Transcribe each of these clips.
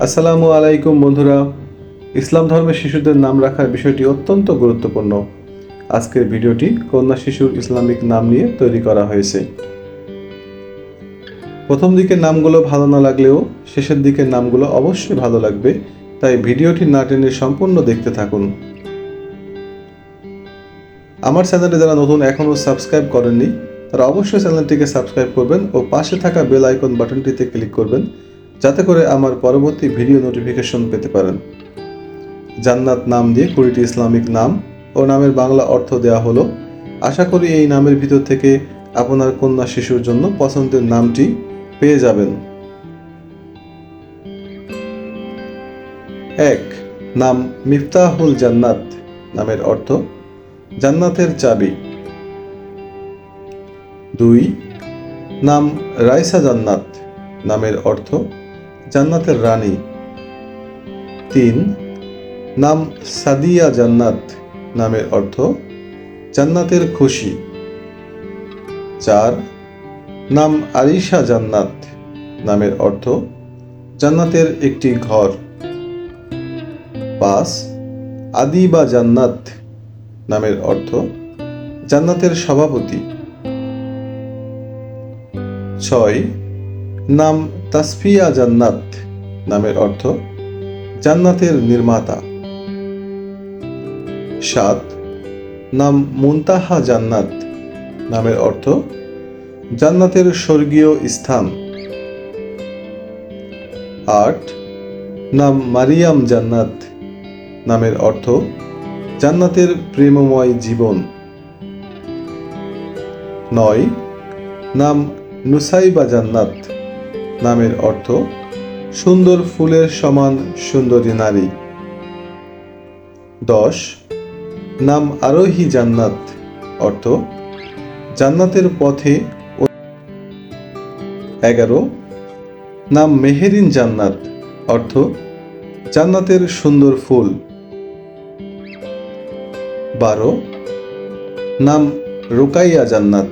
আসসালামু আলাইকুম বন্ধুরা। ইসলাম ধর্মের শিশুদের নাম রাখার বিষয়টি অত্যন্ত গুরুত্বপূর্ণ। আজকের ভিডিওটি কন্যা শিশুর ইসলামিক নাম নিয়ে তৈরি করা হয়েছে। প্রথম দিকে নামগুলো ভালো না লাগলেও শেষের দিকে নামগুলো অবশ্যই ভালো লাগবে, তাই ভিডিওটি না টেনে সম্পূর্ণ দেখতে থাকুন। আমার চ্যানেলে যারা নতুন এখনও সাবস্ক্রাইব করেননি, তারা অবশ্যই চ্যানেলটিকে সাবস্ক্রাইব করবেন ও পাশে থাকা বেল আইকন বাটনটিতে ক্লিক করবেন যাতে করে আমার পরবর্তী ভিডিও নোটিফিকেশন পেতে পারেন। জান্নাত নাম দিয়ে কুড়িটি ইসলামিক নাম ও নামের বাংলা অর্থ দেওয়া হলো। আশা করি এই নামের ভিতর থেকে আপনার কন্যা শিশুর জন্য পছন্দের নামটি পেয়ে যাবেন। এক, নাম মিফতাহুল জান্নাত নামের অর্থ জান্নাতের চাবি। দুই, নাম রাইসা জান্নাত নামের অর্থ জান্নাতের রানী। তিন, নাম সাদিয়া জান্নাত নামের অর্থ জান্নাতের খুশি। চার, নাম আরিশা জান্নাত নামের অর্থ জান্নাতের একটি ঘর। পাঁচ, আদিবা জান্নাত নামের অর্থ জান্নাতের সভাপতি। ছয় নাম তাসফিয়া জান্নাত নামের অর্থ জান্নাতের নির্মাতা। সাত, নাম মুনতাহা জান্নাত নামের অর্থ জান্নাতের স্বর্গীয় স্থান। আট, নাম মারিয়াম জান্নাত নামের অর্থ জান্নাতের প্রেমময় জীবন। নয়, নাম নুসাইবা জান্নাত নামের অর্থ, সুন্দর ফুলের সমান সুন্দরী নারী। দশ, নাম আরোহী জান্নাত, অর্থ, জান্নাতের পথে এগারো, নাম মেহেরিন জান্নাত, অর্থ, জান্নাতের সুন্দর ফুল। বারো, নাম রোকাইয়া জান্নাত,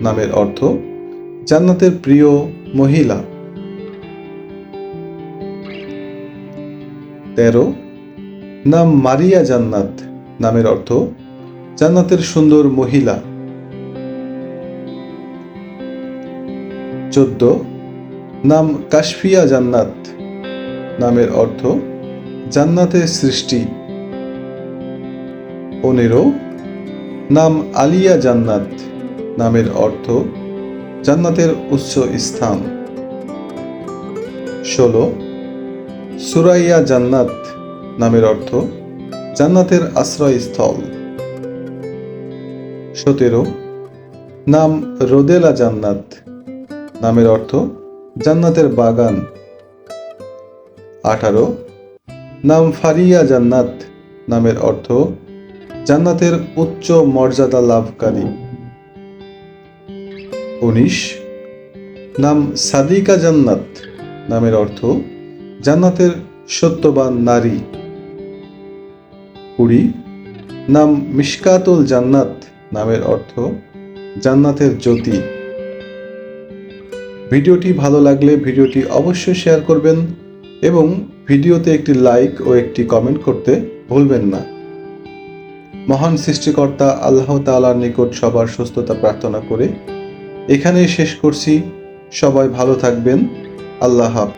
নামের অর্থ, জান্নাতের প্রিয় মহিলা। তেরো, নাম মারিয়া জান্নাত নামের অর্থ জান্নাতের সুন্দর মহিলা। চোদ্দ, নাম কাশফিয়া জান্নাত নামের অর্থ জান্নাতের সৃষ্টি। পনেরো, নাম আলিয়া জান্নাত নামের অর্থ জান্নাতের উচ্চ স্থান। ষোলো, সুরাইয়া জান্নাত নামের অর্থ জান্নাতের আশ্রয়স্থল। সতেরো, নাম রোদেলা জান্নাত নামের অর্থ জান্নাতের বাগান। আঠারো, নাম ফারিয়া জান্নাত নামের অর্থ জান্নাতের উচ্চ মর্যাদা লাভকারী। উনিশ, নাম সাদিকা জান্নাত নামের অর্থ জান্নাতের সত্যবান নারী। কুড়ি, নাম মিশকাতুল জান্নাত নামের অর্থ জান্নাতের জ্যোতি। ভিডিওটি ভালো লাগলে ভিডিওটি অবশ্যই শেয়ার করবেন এবং ভিডিওতে একটি লাইক ও একটি কমেন্ট করতে ভুলবেন না। মহান সৃষ্টিকর্তা আল্লাহ তালার নিকট সবার সুস্থতা প্রার্থনা করে এখানেই শেষ করছি। সবাই ভালো থাকবেন। আল্লাহ হাফেজ।